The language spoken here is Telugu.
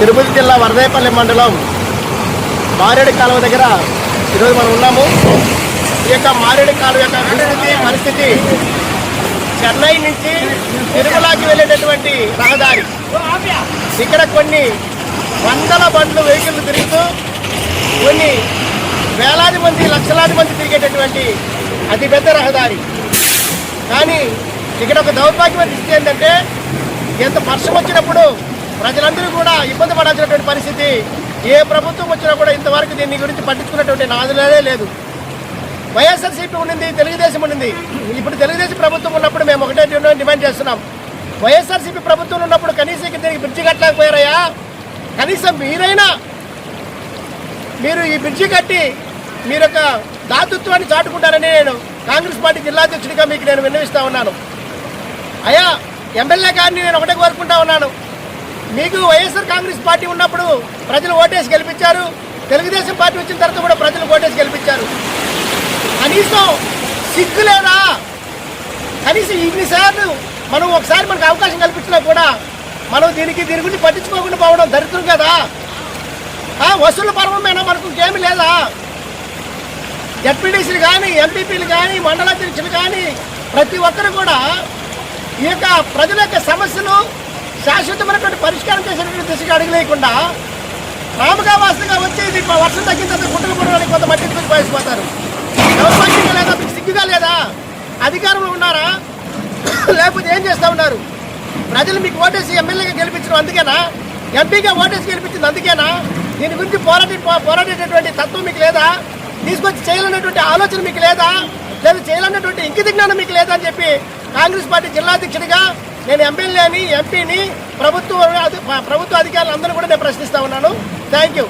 తిరుపతి జిల్లా వరదేపల్లి మండలం మారేడు కాలువ దగ్గర ఈరోజు మనం ఉన్నాము. ఈ యొక్క మారేడు కాలువ యొక్క అభివృద్ధి పరిస్థితి చెన్నై నుంచి తిరుమలకి వెళ్ళేటటువంటి రహదారి. ఇక్కడ కొన్ని వందల బండ్లు వెహికల్ తిరుగుతూ కొన్ని వేలాది మంది లక్షలాది మంది తిరిగేటటువంటి అతిపెద్ద రహదారి. కానీ ఇక్కడ ఒక దౌర్భాగ్యమైన స్థితి ఏంటంటే ఎంత వర్షం వచ్చినప్పుడు ప్రజలందరూ కూడా ఇబ్బంది పడాల్సినటువంటి పరిస్థితి. ఏ ప్రభుత్వం వచ్చినా కూడా ఇంతవరకు దీని గురించి పట్టించుకున్నటువంటి నాదులనే లేదు. వైఎస్ఆర్సీపీ ఉండింది తెలుగుదేశం ఉండింది ఇప్పుడు తెలుగుదేశం ప్రభుత్వం ఉన్నప్పుడు మేము ఒకటే డిమాండ్ చేస్తున్నాం. వైఎస్ఆర్సీపీ ప్రభుత్వం ఉన్నప్పుడు కనీసం దీనికి బ్రిడ్జి కట్టలేకపోయారయ్యా. కనీసం మీరైనా మీరు ఈ బ్రిడ్జి కట్టి మీరు యొక్క దాతృత్వాన్ని చాటుకుంటారని నేను కాంగ్రెస్ పార్టీ జిల్లాధ్యక్షుడిగా మీకు నేను విన్నవిస్తా ఉన్నాను. అయ్యా ఎమ్మెల్యే గారిని నేను ఒకటే కోరుకుంటా ఉన్నాను. మీకు వైఎస్ఆర్ కాంగ్రెస్ పార్టీ ఉన్నప్పుడు ప్రజలు ఓటేసి గెలిపించారు. తెలుగుదేశం పార్టీ వచ్చిన తర్వాత కూడా ప్రజలు ఓటేసి గెలిపించారు. కనీసం సిగ్గు లేదా? కనీసం ఇన్నిసార్లు మనం ఒకసారి మనకు అవకాశం కల్పించినా కూడా మనం దీనికి దీని గురించి పట్టించుకోకుండా పోవడం దరిద్రం కదా? వసూలు పర్వమేనా మనకు ఇంకేమీ లేదా? జడ్పీటీసీలు కానీ ఎంపీపీలు కానీ మండలాధ్యక్షులు కానీ ప్రతి ఒక్కరు కూడా ఈ యొక్క ప్రజల యొక్క సమస్యలు శాశ్వతమైనటువంటి పరిష్కారం చేసేటువంటి దిశగా అడగలేకుండా రాముగా వాసనగా వచ్చి ఇది వర్షం తగ్గిన తర్వాత గుట్టలు పుట్టడానికి కొంత మట్టి తీసుకొని పోయిపోతారు దౌర్భాగ్యంగా లేదా మీకు సిగ్గుగా లేదా? అధికారంలో ఉన్నారా? లేకపోతే ఏం చేస్తా ఉన్నారు? ప్రజలు మీకు ఓటేసి ఎమ్మెల్యేగా గెలిపించడం అందుకేనా? ఎంపీగా ఓటేసి గెలిపించింది అందుకేనా? దీని గురించి పోరాడే పోరాడేటటువంటి తత్వం మీకు లేదా? తీసుకొచ్చి చేయాలనేటువంటి ఆలోచన మీకు లేదా? లేదా చేయాలనేటువంటి ఇంకిత జ్ఞానం మీకు లేదా అని చెప్పి కాంగ్రెస్ పార్టీ జిల్లాధ్యక్షుడిగా నేను ఎమ్మెల్యేని ఎంపీని ప్రభుత్వ ప్రభుత్వ అధికారులు అందరూ కూడా నేను ప్రశ్నిస్తా ఉన్నాను. Thank you